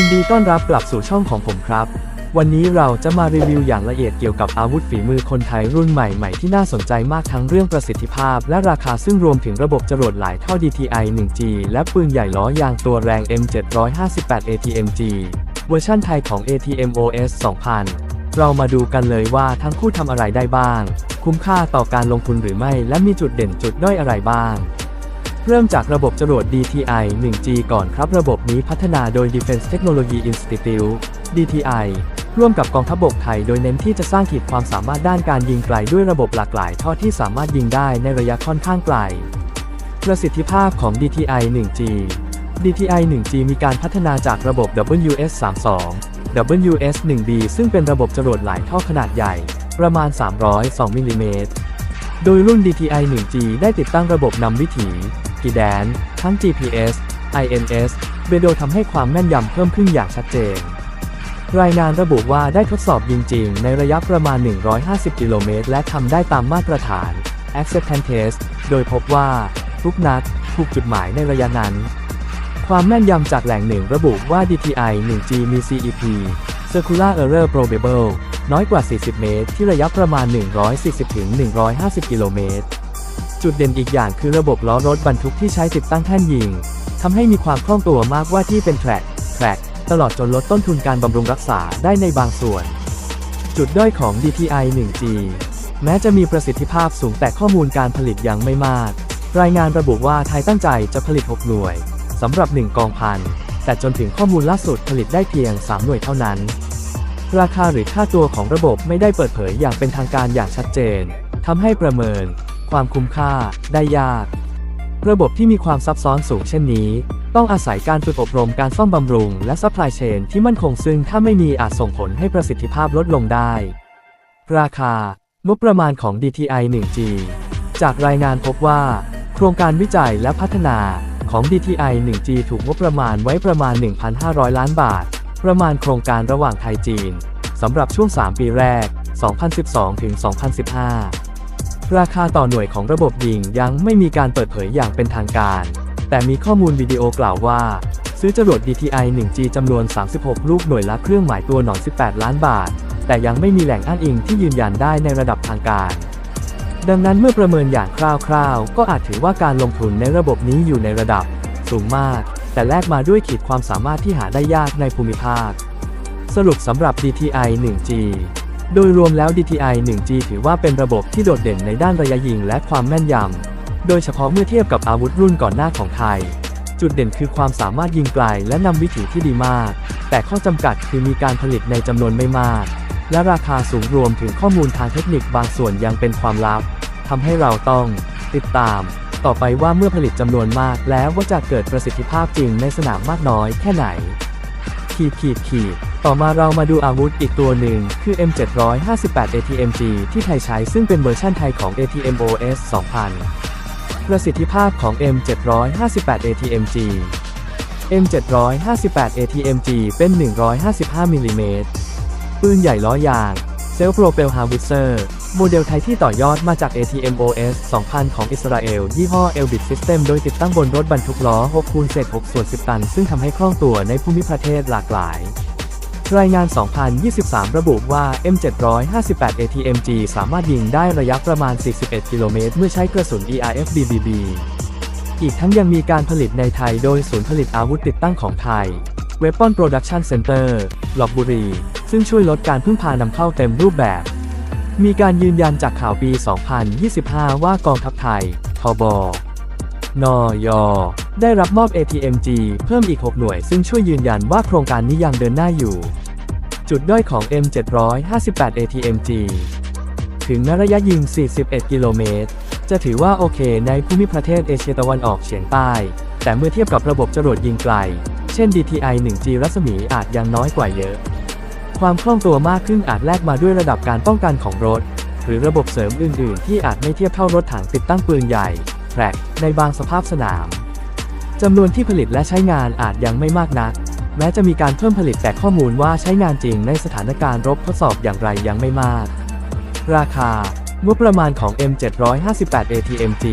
ยินดีต้อนรับกลับสู่ช่องของผมครับ วันนี้เราจะมารีวิวอย่างละเอียดเกี่ยวกับอาวุธฝีมือคนไทยรุ่นใหม่ ๆ ที่น่าสนใจมากทั้งเรื่องประสิทธิภาพ และราคาซึ่งรวมถึงระบบจรวดหลายท่อ DTI 1G และปืนใหญ่ล้อยางตัวแรง M758 ATMG เวอร์ชั่นไทยของ ATM OS 2000 เรามาดูกันเลยว่าทั้งคู่ทำอะไรได้บ้าง คุ้มค่าต่อการลงทุนหรือไม่ และมีจุดเด่นจุดด้อยอะไรบ้าง เริ่มจากระบบจรวด DTI 1G ก่อนครับระบบนี้พัฒนาโดย Defense Technology Institute DTI ร่วมกับกองทัพบกไทย โดยเน้นที่จะสร้างขีดความสามารถด้านการยิงไกลด้วยระบบหลากหลายท่อที่สามารถยิงได้ในระยะค่อนข้างไกล ประสิทธิภาพของ DTI 1G DTI 1G มีการพัฒนาจากระบบ WS 32 WS 1B ซึ่งเป็นระบบจรวดหลายท่อขนาดใหญ่ ประมาณ 302มิลลิเมตร โดยรุ่น DTI 1G ได้ติดตั้งระบบนำวิถี GDAN ทั้ง GPS INS เบโดทำให้ความแม่นยำเพิ่มขึ้นอย่างชัดเจน รายงานระบุว่าได้ทดสอบยิงจริงในระยะประมาณ 150 กิโลเมตร และทำได้ตามมาตรฐาน Acceptance Test โดยพบว่า ทุกนัดถูกจุดหมายในระยะนั้น ความแม่นยำจากแหล่งหนึ่งระบุว่า DTI 1G มี CEP Circular Error Probable น้อยกว่า 40 เมตร ที่ระยะประมาณ 140-150 กิโลเมตร จุดเด่นอีกอย่างคือระบบล้อรถบรรทุกที่ใช้ติดตั้งแท่นยิงทำให้มีความคล่องตัวมากว่าที่เป็นแทร็กแทร็กตลอดจนลดต้นทุนการบำรุงรักษาได้ในบางส่วน จุดด้อยของ DTI 1G แม้จะมีประสิทธิภาพสูงแต่ข้อมูลการผลิตยังไม่มาก รายงานระบุว่าไทยตั้งใจจะผลิต 6 หน่วยสำหรับ 1 กองพัน แต่จนถึงข้อมูลล่าสุดผลิตได้เพียง 3 หน่วยเท่านั้น ราคาหรือค่าตัวของระบบไม่ได้เปิดเผยอย่างเป็นทางการอย่างชัดเจนทำให้ประเมิน ความคุ้มค่าได้ยาก ระบบที่มีความซับซ้อนสูงเช่นนี้ ต้องอาศัยการฝึกอบรมการซ่อมบำรุง และซัพพลายเชนที่มั่นคงซึ่งถ้าไม่มีอาจส่งผลให้ประสิทธิภาพลดลงได้ ราคางบประมาณของ DTI 1G จากรายงานพบว่า โครงการวิจัยและพัฒนาของ DTI 1G ถูกงบประมาณไว้ประมาณ 1,500 ล้านบาท ประมาณโครงการระหว่างไทยจีนสำหรับช่วง 3 ปีแรก 2012 ถึง 2015 ราคาต่อหน่วยของระบบยิงยังไม่มีการเปิดเผยอย่างเป็นทางการ แต่มีข้อมูลวิดีโอกล่าวว่า ซื้อจรวด DTI 1G จำนวน 36 ลูกหน่วยละเครื่องหมายตัวหนอน 18 ล้านบาท แต่ยังไม่มีแหล่งอ้างอิงที่ยืนยันได้ในระดับทางการ ดังนั้นเมื่อประเมินอย่างคร่าวๆ ก็อาจถือว่าการลงทุนในระบบนี้อยู่ในระดับ สูงมาก แต่แลกมาด้วยขีดความสามารถที่หาได้ยากในภูมิภาค สรุปสำหรับ DTI 1G โดยรวมแล้ว DTI 1G ถือว่าเป็นระบบที่โดดเด่นในด้านระยะยิงและความแม่นยำ โดยเฉพาะเมื่อเทียบกับอาวุธรุ่นก่อนหน้าของไทย จุดเด่นคือความสามารถยิงไกลและนำวิถีที่ดีมาก แต่ข้อจำกัดคือมีการผลิตในจำนวนไม่มาก และราคาสูงรวมถึงข้อมูลทางเทคนิคบางส่วนยังเป็นความลับทำให้เราต้องติดตาม ต่อไปว่าเมื่อผลิตจำนวนมากแล้วว่าจะเกิดประสิทธิภาพจริงในสนามมากน้อยแค่ไหน ขีดขีดขีดต่อมาเรามาดูอาวุธอีกตัวหนึ่ง คือ M758 ATMG ที่ไทยใช้ซึ่งเป็นเวอร์ชั่นไทยของ ATM OS 2000 ประสิทธิภาพของ M758 ATMG M758 ATMG เป็น 155 มิลลิเมตรปืนใหญ่ล้อยาง เซลฟ์โปรเปลฮาวิเซอร์ โมเดลไทยที่ต่อยอดมาจาก ATM OS 2000 ของอิสราเอล ยี่ห้อ Elbit System โดยติดตั้งบนรถบรรทุกล้อ 6 คูณเศษ 6 ส่วน 10 ตัน ซึ่งทำให้คล่องตัวในภูมิประเทศหลากหลาย รายงาน 2023 ระบุว่า M758 ATMG สามารถยิงได้ระยะประมาณ 41 กิโลเมตร เมื่อใช้กระสุน ERF BBB อีกทั้งยังมีการผลิตในไทยโดยศูนย์ผลิตอาวุธติดตั้งของไทย Weapon Production Center ลบบุรี ซึ่งช่วยลดการพึ่งพานำเข้าเต็มรูปแบบ มีการยืนยันจากข่าวปี 2025 ว่ากองทัพไทย ทบ นย ได้รับมอบ ATMG เพิ่มอีก 6 หน่วย ซึ่งช่วยยืนยันว่าโครงการนี้ยังเดินหน้าอยู่ จุดด้อยของ M758 ATMG ถึงแม้ระยะยิง 41 กิโลเมตร จะถือว่าโอเคในภูมิประเทศเอเชียตะวันออกเฉียงใต้ แต่เมื่อเทียบกับระบบจรวดยิงไกล เช่น DTI 1G รัศมีอาจยังน้อยกว่าเยอะ ความคล่องตัวมากขึ้นอาจแลกมาด้วยระดับการป้องกันของรถ หรือระบบเสริมอื่น ๆ ที่อาจไม่เทียบเท่ารถถังติดตั้งปืนใหญ่แทร็กในบางสภาพสนามจำนวนที่ผลิตและใช้งานอาจยังไม่มากนัก แม้จะมีการเพิ่มผลิตแต่ข้อมูลว่าใช้งานจริงในสถานการณ์รบทดสอบอย่างไรยังไม่มาก ราคางบประมาณของ M758 ATMG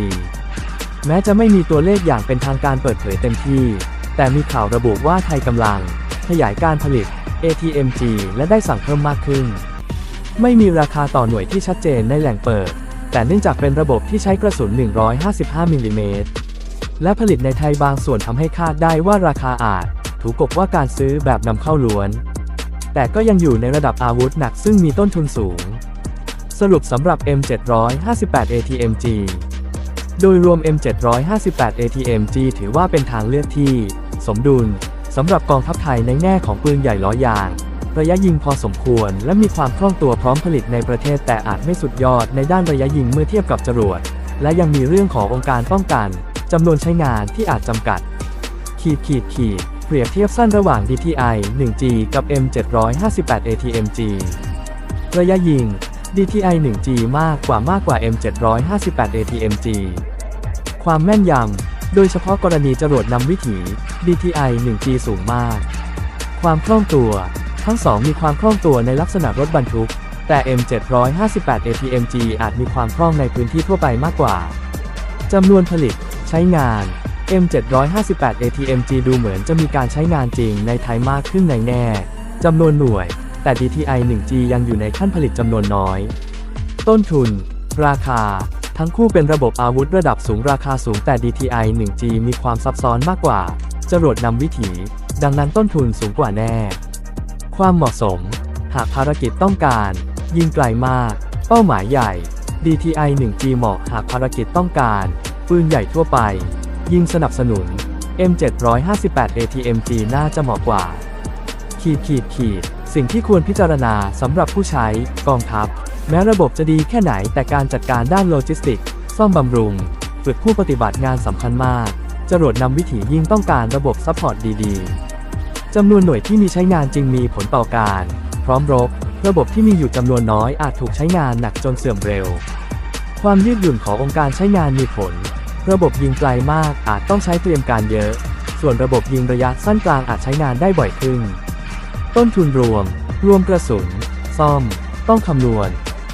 แม้จะไม่มีตัวเลขอย่างเป็นทางการเปิดเผยเต็มที่ แต่มีข่าวระบุว่าไทยกำลัง ขยายการผลิต ATMG และได้สั่งเพิ่มมากขึ้น ไม่มีราคาต่อหน่วยที่ชัดเจนในแหล่งเปิด แต่เนื่องจากเป็นระบบที่ใช้กระสุน 155มิลลิเมตรและผลิตในไทยบางส่วนทำให้คาดได้ว่าราคาอาจ ถูกกบว่าการซื้อแบบนำเข้าล้วน แต่ก็ยังอยู่ในระดับอาวุธหนักซึ่งมีต้นทุนสูง สรุปสำหรับ M758 ATMG โดยรวม M758 ATMG ถือว่าเป็นทางเลือกที่ สมดุล สำหรับกองทัพไทยในแง่ของปืนใหญ่ล้อยาง ระยะยิงพอสมควร และมีความคล่องตัวพร้อมผลิตในประเทศแต่อาจไม่สุดยอดในด้านระยะยิงเมื่อเทียบกับจรวด และยังมีเรื่องขององค์การป้องกันจำนวนใช้งานที่อาจจำกัด ขีดขีดขีดเปรียบเทียบสั้นระหว่าง DTI 1G กับ M758 ATMG ระยะยิง DTI 1G มากกว่ามากกว่า M758 ATMG ความแม่นยำ โดยเฉพาะกรณีจรวดนำวิถี DTI 1G สูงมาก ความคล่องตัว ทั้งสองมีความคล่องตัวในลักษณะรถบรรทุก แต่ M758 ATMG อาจมีความคล่องในพื้นที่ทั่วไปมากกว่าจำนวนผลิต ใช้งาน M758 ATMG ดูเหมือนจะมีการใช้งานจริงในไทยมากขึ้นในแง่จำนวนหน่วย แต่ DTI 1G ยังอยู่ในขั้นผลิตจำนวนน้อย ต้นทุน ราคา ทั้งคู่เป็นระบบอาวุธระดับสูงราคาสูงแต่ DTI 1G มีความซับซ้อนมากกว่า จรวดนำวิถี ดังนั้นต้นทุนสูงกว่าแน่ ความเหมาะสม หากภารกิจต้องการ ยิงไกลมาก เป้าหมายใหญ่ DTI 1G เหมาะหากภารกิจต้องการ ปืนใหญ่ทั่วไป ยิงสนับสนุน M758 ATMG น่าจะเหมาะกว่า ขีดขีดขีด สิ่งที่ควรพิจารณาสำหรับผู้ใช้กองทัพ แม้ระบบจะดีแค่ไหนแต่การจัดการด้านโลจิสติก ซ่อมบำรุง ฝึกผู้ปฏิบัติงานสำคัญมาก จรวดนำวิถียิ่งต้องการระบบซัพพอร์ตดีๆจำนวนหน่วยที่มีใช้งานจริงมีผลต่อการ พร้อมรบ ระบบที่มีอยู่จำนวนน้อยอาจถูกใช้งานหนักจนเสื่อมเร็ว ความยืดหยุ่นขององค์การใช้งานมีผล ระบบยิงไกลมากอาจต้องใช้เตรียมการเยอะ ส่วนระบบยิงระยะสั้นกลางอาจใช้งานได้บ่อยขึ้น ต้นทุนรวม รวมกระสุน ซ่อม ต้องคำนวณ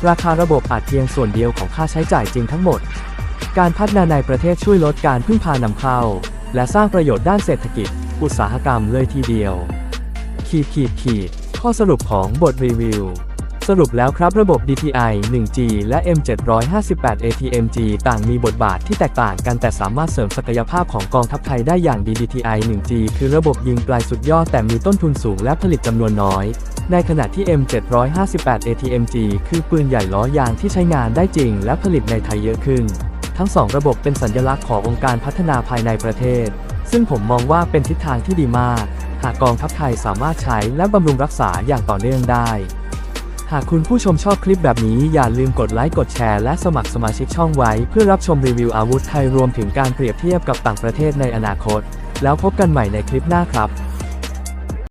ราคาระบบอาจเพียงส่วนเดียวของค่าใช้จ่ายจริงทั้งหมด การพัฒนาในประเทศช่วยลดการพึ่งพานำเข้า และสร้างประโยชน์ด้านเศรษฐกิจ อุตสาหกรรมเลยทีเดียว ขีดขีดขีดข้อสรุปของบทรีวิว สรุปแล้วครับระบบ DTI 1G และ M758 ATMG ต่างมีบทบาทที่แตกต่างกันแต่สามารถเสริมศักยภาพของกองทัพไทยได้อย่างดี DTI 1G คือระบบยิงไกลสุดยอดแต่มีต้นทุนสูงและผลิตจำนวนน้อย ในขณะที่ M758 ATMG คือปืนใหญ่ล้อยางที่ใช้งานได้จริงและผลิตในไทยเยอะขึ้น ทั้งสองระบบเป็นสัญลักษณ์ขององค์การพัฒนาภายในประเทศ ซึ่งผมมองว่าเป็นทิศทางที่ดีมาก หากกองทัพไทยสามารถใช้และบำรุงรักษาอย่างต่อเนื่องได้ หากคุณผู้ชมชอบคลิปแบบนี้อย่าลืมกดไลค์กดแชร์และสมัครสมาชิกช่องไว้ เพื่อรับชมรีวิวอาวุธไทยรวมถึงการเปรียบเทียบกับต่างประเทศในอนาคต แล้วพบกันใหม่ในคลิปหน้าครับ